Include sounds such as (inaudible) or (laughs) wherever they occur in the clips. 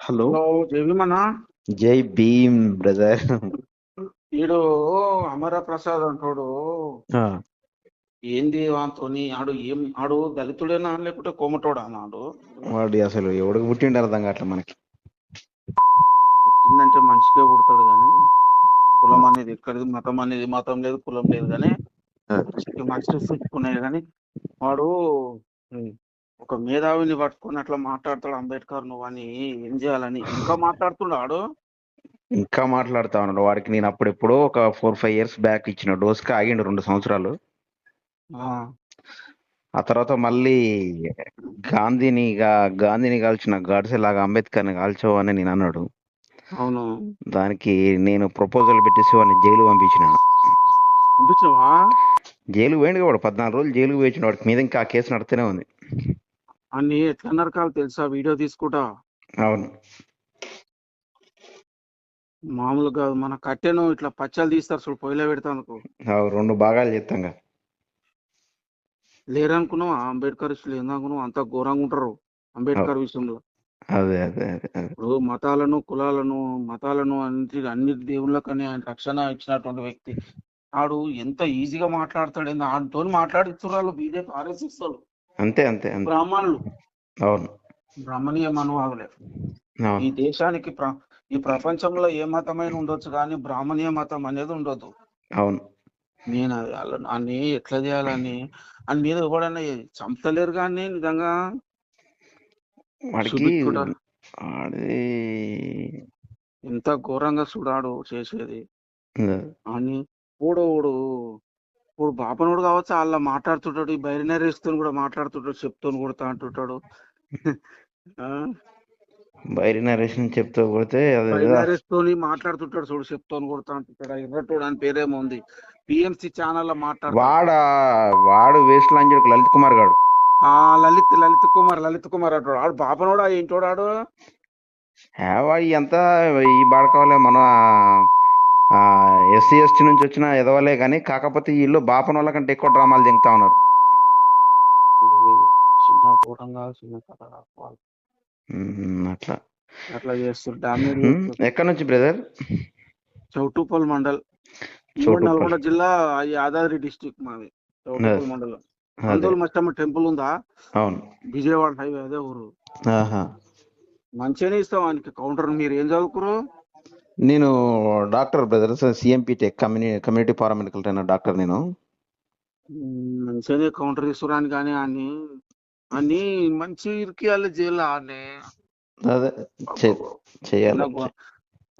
Hello hello జయభీమన్నా జై Bhim brother. ఈడు అమర ప్రసాద్ అంటాడు ఏంది వాతోని? ఆడు ఏం ఆడు దళితుడేనా లేకుంటే కోమటోడా అన్నాడు వాడు అసలు ఎవడికి పుట్టిండు అర్థం కావట్లే మనకి. పుట్టిందంటే మనిషికే పుడతాడు కానీ కులం అనేది ఎక్కడిది? మతం అనేది మతం లేదు కులం లేదు కానీ మనిషి సృష్టికున్నాయి కానీ వాడు ఒక మేధావిని పట్టుకొని అట్లా మాట్లాడతాడు అంబేద్కర్ నువ్వు అని ఏం చేయాలని? ఇంకా మాట్లాడుతున్నాడు? ఇంకా మాట్లాడుతా ఉన్నాడు. వాడికి నేను అప్పుడు ఎప్పుడో ఒక ఫోర్ ఫైవ్ ఇయర్స్ బ్యాక్ ఇచ్చిన డోస్కి ఆగిండు రెండు సంవత్సరాలు. ఆ, తర్వాత మళ్ళీ గాంధీని గాంధీని కాల్చిన గాడ్సే లాగా అంబేద్కర్ని కాల్చావు అని నేను అన్నాడు. అవును. దానికి నేను ప్రపోజల్ పెట్టేసి వాడిని జైలు పంపించిన. పంపించినవా? జైలు పోయిండు వాడు. పద్నాలుగు రోజులు జైలు పోయించిన వాడికి మీద ఇంకా ఆ కేసు నడుతూనే ఉంది. అన్ని ఎట్లా నరకాలి తెలుసా? వీడియో తీసుకుంటా. అవును. మామూలుగా మన కట్టెను ఇట్లా పచ్చలు తీస్తారు చూడు పొయ్యిలో పెడతానుకో అవు రెండు భాగాలు చేస్తాంగా లేరనుకున్నావు? అంబేద్కర్ ఇష్టలు ఏందనుకున్నావు? అంత ఘోరంగా ఉంటారు అంబేద్కర్ విషయంలో. అదే అదే ఇప్పుడు మతాలను కులాలను మతాలను అన్నిటి అన్ని దేవుళ్ళకని ఆయన రక్షణ ఇచ్చినటువంటి వ్యక్తి. ఆడు ఎంత ఈజీగా మాట్లాడతాడు ఆడితో మాట్లాడిస్తున్నారు బీజేపీ ఆర్ఎస్ఎస్ వాళ్ళు. అంతే అంతే బ్రాహ్మణులు. అవును. బ్రాహ్మణీయ మనువాదులే ఈ దేశానికి ప్ర ఈ ప్రపంచంలో ఏ మతమైన ఉండొచ్చు కానీ బ్రాహ్మణీయ మతం అనేది ఉండదు అవును. నేను అన్ని ఎట్లా చేయాలని అని మీద ఎవడన్నా చంపలేరు కానీ నిజంగా వాడికి ఎంత ఘోరంగా చూడాడు చేసేది. అని ఓడు ఇప్పుడు బాపనోడు కావచ్చు వాళ్ళ మాట్లాడుతుంటాడు ఈ బైరినరీస్తో కూడా మాట్లాడుతుంటాడు చెప్తూని (laughs) కొడతా అంటుంటాడు. ఆ, బైరి నరేషన్ చెప్తూ కొడితే బైరినరీస్ తోని మాట్లాడుతుంటాడు చూడు చెప్తూని కొడతా అంటుంటాడు. ఎర్రటోడు అని పేరేమో ఉంది. పిఎంసి ఛానల్లో మాట్లాడు వాడ వాడు వేస్ట్ లాంటి లలిత్ కుమార్ గాడు. ఆ లలిత్ లలిత్ కుమార్ లలిత్ కుమార్ అంటాడు. ఆడు బాపనోడా ఏంటోడు ఆడు? హే, వాడు ఎంత ఈ బాడకవలే మన ఎస్సీ ఎస్టీ నుంచి వచ్చిన ఎదవలే కానీ కాకపోతే వీళ్ళు బాపన వాళ్ళ కంటే ఎక్కువ డ్రామాలు దింగుతా ఉన్నారు. చిన్న చిన్న కథ అట్లా. అట్లా చేస్తారు డామేజ్ ఎక్కడి నుంచి బ్రదర్? చౌటుపల్ మండల్. నల్గొండ జిల్లా యాదాద్రి డిస్టిక్ మాది. చౌటుపల్ మండలం. అదే. అందోల్ మస్తమ్మ టెంపుల్ ఉందా? అవును. విజయవాడ హైవే అదే ఊరు. మంచిగానే ఇస్తాం ఆయనకి కౌంటర్ మీరు ఏం చదువుకురు నేను doctor brother CMP tech community community paramedical trainer doctor నేను. మంచిగానే కౌంటర్ ఇస్తురాని కానీ అన్ని అన్ని మంచి ఇరికియాలి జైలు ఆనే అదే చేయాలి.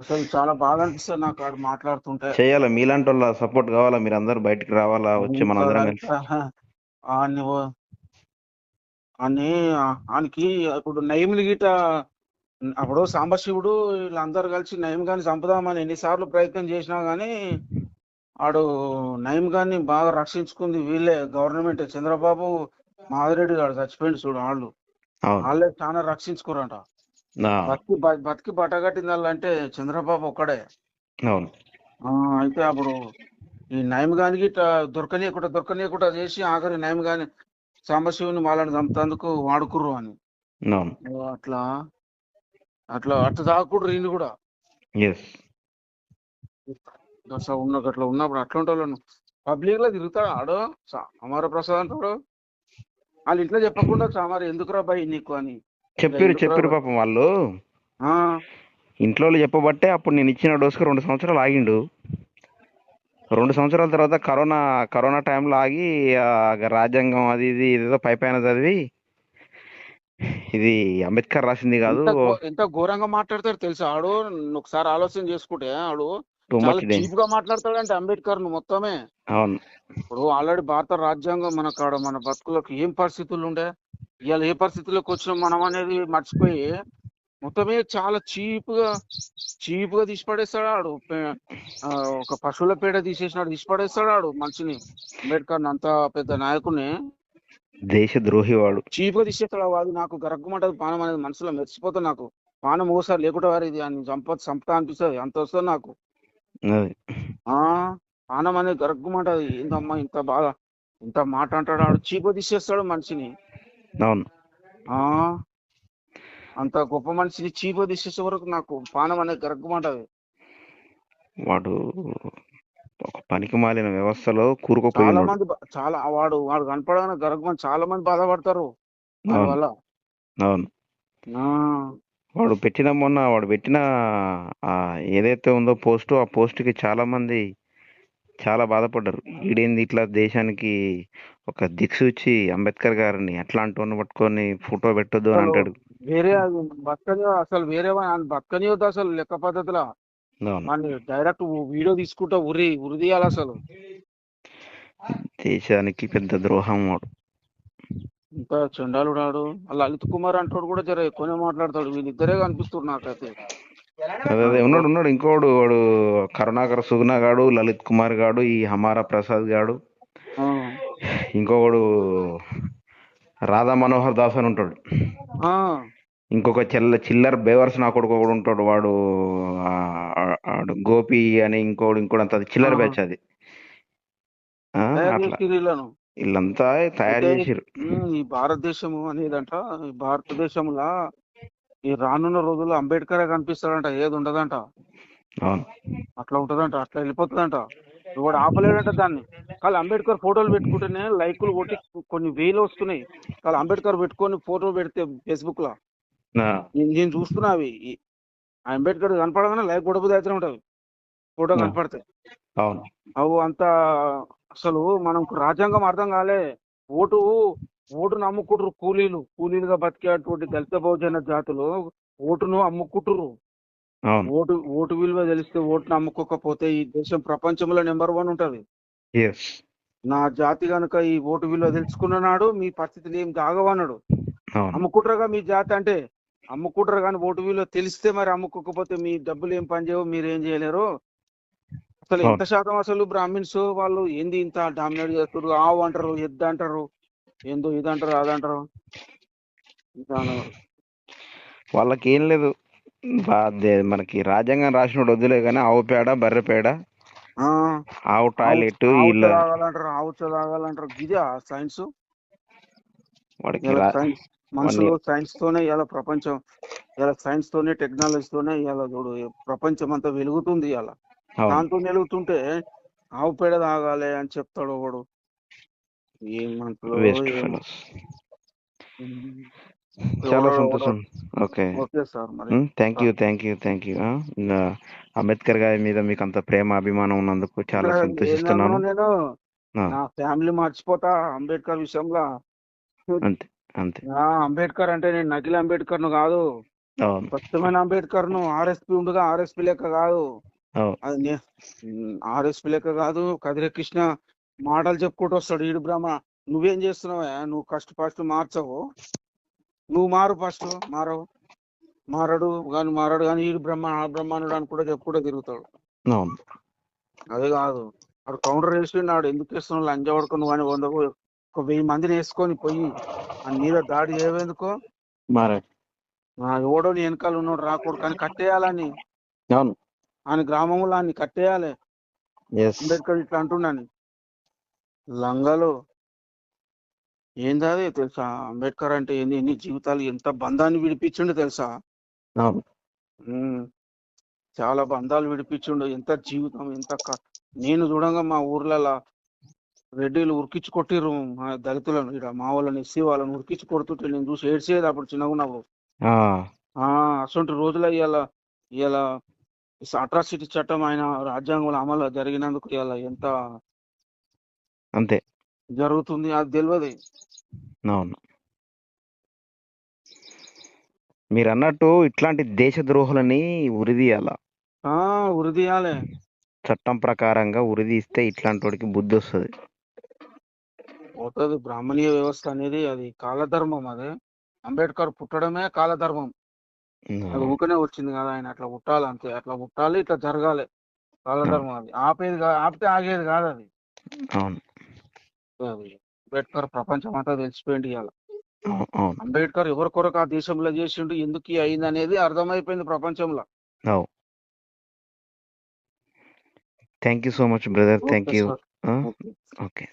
అసలు చాలా బాగా అనిపిస్తుంది నాకు ఆడు మాట్లాడుతుంటే. చేయాలి మీలాంటి వాళ్ళ సపోర్ట్ కావాలా? మీరు అందరు బయటికి రావాలా? వచ్చి మనందరం కలిసి. ఆని అని ఆయనకి ఇప్పుడు నయములు గిట అప్పుడు సాంబశివుడు వీళ్ళందరూ కలిసి నయం గాని చంపుదామని ఎన్నిసార్లు ప్రయత్నం చేసినా గానీ ఆడు నయం బాగా రక్షించుకుంది వీళ్ళే. గవర్నమెంట్ చంద్రబాబు మాదిరెడ్డి గారు చచ్చిపోయింది చూడు వాళ్ళు వాళ్ళే చాలా రక్షించుకోరంట. బతికి బతికి బట్టగట్టింది వాళ్ళంటే చంద్రబాబు ఒక్కడే. అయితే అప్పుడు ఈ నయం గానికి దొరకనీయకుండా దొరకనీయకుండా చేసి ఆఖరి నయం గాని సాంబశివుని వాళ్ళని చంపేందుకు వాడుకుర్రు అని. అట్లా అట్లా అట్లా తాకుడు ఈయన కూడా. అట్లా ఉన్న అట్లా ఉన్నప్పుడు అట్లాంటి వాళ్ళను పబ్లిక్లో తిరుగుతాడు ఆడు? అమర ప్రసాద్ అంటాడు వాళ్ళ ఇంట్లో చెప్పకుండా సామారు ఎందుకురా బాయ్ నీకు అని. చెప్పారు చెప్పారు? పాపం వాళ్ళు. ఆ, ఇంట్లో చెప్పబట్టే అప్పుడు నేను ఇచ్చిన డోసుకు రెండు సంవత్సరాలు ఆగిండు. రెండు సంవత్సరాల తర్వాత కరోనా కరోనా టైంలో ఆగి రాజ్యాంగం అది ఇది ఏదేదో పై పైన చదివి ఇది అంబేద్కర్ రాసింది కాదు. ఎంత ఘో- ఎంత ఘోరంగా మాట్లాడతాడు తెలుసా? ఆడు నువ్వు ఒకసారి ఆలోచన చేసుకుంటే ఆడు టూ చాలా మచ్ చీప్గా మాట్లాడతాడంటే అంబేద్కర్ను మొత్తమే. అవును. ఇప్పుడు ఆల్రెడీ భారత రాజ్యాంగం మన కాడ మన బతుకులకు ఏం పరిస్థితులు ఉండే? ఇవాళ ఏ పరిస్థితుల్లోకి వచ్చినాం మనం అనేది మర్చిపోయి మొత్తమే చాలా చీప్గా చీప్గా తీసి పడేస్తాడు ఆడు. పే- ఆ, ఒక పశువుల పేడ తీసేసినాడు తీసి పడేస్తాడు ఆడు మనిషిని. అంబేద్కర్ అంత పెద్ద నాయకుడిని దేశ ద్రోహి వాడు చీప్గా తీసేస్తాడు వాడు. నాకు గరగ్గమంటది పానం అనేది మనసులో మెరిసిపోతుంది నాకు. పానం ఓసారి లేకుండా వారు ఇది అని చంప చంపుతా అనిపిస్తుంది. అంత వస్తుంది నాకు. పానం అనేది గరగ్గమంటది. ఏందమ్మా ఇంత బాగా ఇంత మాట అంటాడు ఆడు. చీప్ తీసేస్తాడు మనిషిని. అవును. ఆ? అంత గొప్ప మనిషిని చీప్ తీసేసే వరకు నాకు పానం అనేది గరగ్గమంటది. వాడు ఒక పనికి మాలిన వ్యవస్థలో చాలా కూరుకుపోయినాడు మంది బ- చాలా వాడు వాడు కనపడగానే గరగ్గమని చాలా మంది బాధపడతారు అవును. అవును. ఆ, వాడు పెట్టిన మొన్న వాడు పెట్టిన ఆ ఏదైతే ఉందో పోస్ట్ ఆ పోస్ట్కి చాలా మంది చాలా బాధపడ్డారు. ఈడేంది ఇట్లా దేశానికి ఒక దిక్సూచి అంబేద్కర్ గారిని అట్లాంటి వాడిని పట్టుకొని ఫోటో పెట్టొద్దు అని అసలు అంటాడు. వేరే బతకని అసలు వేరే బతకనివద్దు అసలు లెక్క పద్ధతిలో. మన డైరెక్ట్ వీడియో తీసుకుంటా ఉరి ఉరి తీయాలి అసలు. దేశానికి పెద్ద ద్రోహం వాడు. ఇంకా చండాలుడు ఆడు ఆ లలిత్ కుమార్ అంటాడు కూడా జర ఎక్కువనే మాట్లాడతాడు. వీళ్ళిద్దరే కనిపిస్తారు నాకైతే. అదే అదే. ఉన్నాడు ఉన్నాడు. ఇంకోడు వాడు కరుణాకర్ సుగుణ గాడు లలిత్ కుమార్ గాడు ఈ హమారా ప్రసాద్ గాడు. ఇంకొకడు రాధా మనోహర్ దాస్ అని ఉంటాడు. ఇంకొక చెల్ల చిల్లర బేవర్స్ నా కొడుకు ఒకడు ఉంటాడు వాడు ఆడు గోపి అని ఇంకోడు ఇంకోడు అంత అది చిల్లర. బ్యాచ్ అది. ఆ, అట్లా. వీళ్ళను. వీళ్ళంతా తయారు అయితే చేసిరు ఉమ్, ఈ భారతదేశము అనేదంట ఈ భారతదేశంలో ఈ రానున్న రోజుల్లో అంబేద్కరే కనిపిస్తాడంట ఏది ఉండదంట. అవును. అట్లా ఉంటదంట అట్లా వెళ్ళిపోతుందంట. వాడు ఆపలేడంట దాన్ని. కానీ అంబేద్కర్ ఫోటోలు పెట్టుకుంటేనే లైకులు కొట్టి కొన్ని వేలు వస్తున్నాయి. కానీ అంబేద్కర్ పెట్టుకొని ఫోటో పెడితే ఫేస్బుక్లో నేను నేను చూస్తున్నా అవి. అంబేద్కర్ కనపడగానే లైక్ గొడవ అయితే ఉంటది. ఫోటో ఆ. కనపడితే. అవును. అవు అంత అసలు మనకు రాజ్యాంగం అర్థం కాలే. ఓటు ఓటు నమ్ముకుంటారు కూలీలు. కూలీలుగా బతికేటువంటి దళిత బహుజన జాతులు ఓటును అమ్ముకుంటురు ఓటు ఓటు విలువ తెలిస్తే ఓటును అమ్ముకోకపోతే ఈ దేశం ప్రపంచంలో నెంబర్ వన్ ఉంటది. నా జాతి గనుక ఈ ఓటు విలువ తెలుసుకున్నాడు మీ పరిస్థితులు ఏం దాగవన్నాడు అవును. అమ్ముకుంటారుగా మీ జాతి అంటే అమ్ముకుంటారు కానీ ఓటు విలువ తెలిస్తే మరి అమ్ముకోకపోతే మీ డబ్బులు ఏం పని చేయవు మీరు ఏం చేయలేరు? అసలు ఎంత శాతం అసలు బ్రాహ్మిన్స్ వాళ్ళు ఏంది ఇంత డామినేట్ చేస్తారు ఆవు అంటారు ఎద్దు అంటారు ఏందో ఇది అంటారు అది అంటారు. ఇంకా అన్నారు. వాళ్ళకి ఏం లేదు మనకి రాజ్యాంగం రాసినోడు వద్దులే కానీ ఆవు పేడ బర్రె పేడ ఆ, ఆవు టాయిలెట్ ఆవు- తాగాలంటారు ఆవుచ్చ తాగాలంటారు. ఇదే సైన్స్? వాడికి మనుషులు సైన్స్ తోనే ఇలా ప్రపంచం ఇలా సైన్స్ తోనే టెక్నాలజీ తోనే ఇలా చూడు ప్రపంచం అంతా వెలుగుతుంది ఇలా దాంతో వెలుగుతుంటే ఆవు పేడ తాగాలి అని చెప్తాడు ఒకడు. ఏం మనుషులో. చాలా సంతోషం. Okay. Thank you thank you thank you Ambedkar గారి మీద మీకు అంత ప్రేమ అభిమానం ఉన్నందుకు చాలా సంతోషిస్తున్నాను. నేను నా ఫ్యామిలీ మర్చిపోతా అంబేద్కర్ విషయంలో. అంతే. అంతే. అంబేద్కర్ అంటే నేను నకిలీ అంబేద్కర్ను కాదు. స్వచ్ఛమైన అంబేద్కర్ను ఆర్ఎస్పి ఉండగా ఆర్ఎస్పి లెక్క కాదు. అది ఆర్ఎస్పి లెక్క కాదు. కదిరే కృష్ణ మాటలు చెప్పుకుంటూ వస్తాడు. ఈడు బ్రహ్మ నువ్వేం చేస్తున్నావా నువ్వు ఫస్ట్ ఫస్ట్ మార్చవు. నువ్వు మారు ఫస్ట్. మారవు. మారడు కానీ మారడు కానీ ఈడు బ్రహ్మ ఆ బ్రహ్మానుడు అని కూడా చెప్పుకుంటూ తిరుగుతాడు. అదే కాదు. వాడు కౌంటర్ వేసి నాడు. ఎందుకు వేస్తున్నావు లంజ పడుకో నువ్వు అని వంద ఒక వెయ్యి మందిని వేసుకొని పోయి ఆ మీద దాడి చేయవేందుకో? మారా ఎవడో నీ వెనకాల ఉన్నాడు రాకూడదు కానీ కట్టేయాలని? అవును. ఆయన గ్రామంలో ఆయన కట్టేయాలి? అంబేద్కర్ ఇట్లా అంటున్నాను లంగలు ఏంది అది తెలుసా? అంబేద్కర్ అంటే ఏంది ఎన్ని జీవితాలు ఎంత బంధాన్ని విడిపించిండు తెలుసా. చాలా బంధాలు విడిపించిండు. ఎంత జీవితం ఎంత నేను చూడంగా మా ఊర్లలో రెడ్డిలు ఉరికించి కొట్టిర్రు మా దళితులను ఇక్కడ మా వాళ్ళని ఎస్సీ వాళ్ళని ఉరికించి కొడుతుంటే నేను చూసి ఏడ్చేది అప్పుడు చిన్నగా ఉన్నప్పుడు. అసలు రోజుల ఇవాళ ఇవాళ అట్రాసిటీ చట్టం ఆయన రాజ్యాంగంలో అమలు జరిగినందుకు ఇవాళ ఎంత అంతే. జరుగుతుంది అది తెలియదు అవును. మీరు అన్నట్టు ఇట్లాంటి దేశద్రోహులని ఉరిదీయాల. ఆ ఉరిదీయాలి. చట్టం ప్రకారంగా ఉరిదీస్తే ఇట్లాంటి వాడికి బుద్ధి వస్తుంది పోతుంది. బ్రాహ్మణీయ వ్యవస్థ అనేది అది కాలధర్మం అది. అంబేద్కర్ పుట్టడమే కాలధర్మం. అది ఊకనే వచ్చింది కదా ఆయన. అట్లా పుట్టాలి అంతే. అట్లా పుట్టాలి ఇట్లా జరగాలి. కాలధర్మం అది. ఆపేది ఆపితే ఆగేది కాదు అది. అంబేద్కర్ ప్రపంచం అంతా తెలిసిపోయింది ఇవాళ అంబేద్కర్ ఎవరి కొరకు ఆ దేశంలో చేసిండు ఎందుకు అయింది అనేది అర్థమైపోయింది ప్రపంచంలో. Thank you so much brother. Thank you. Okay.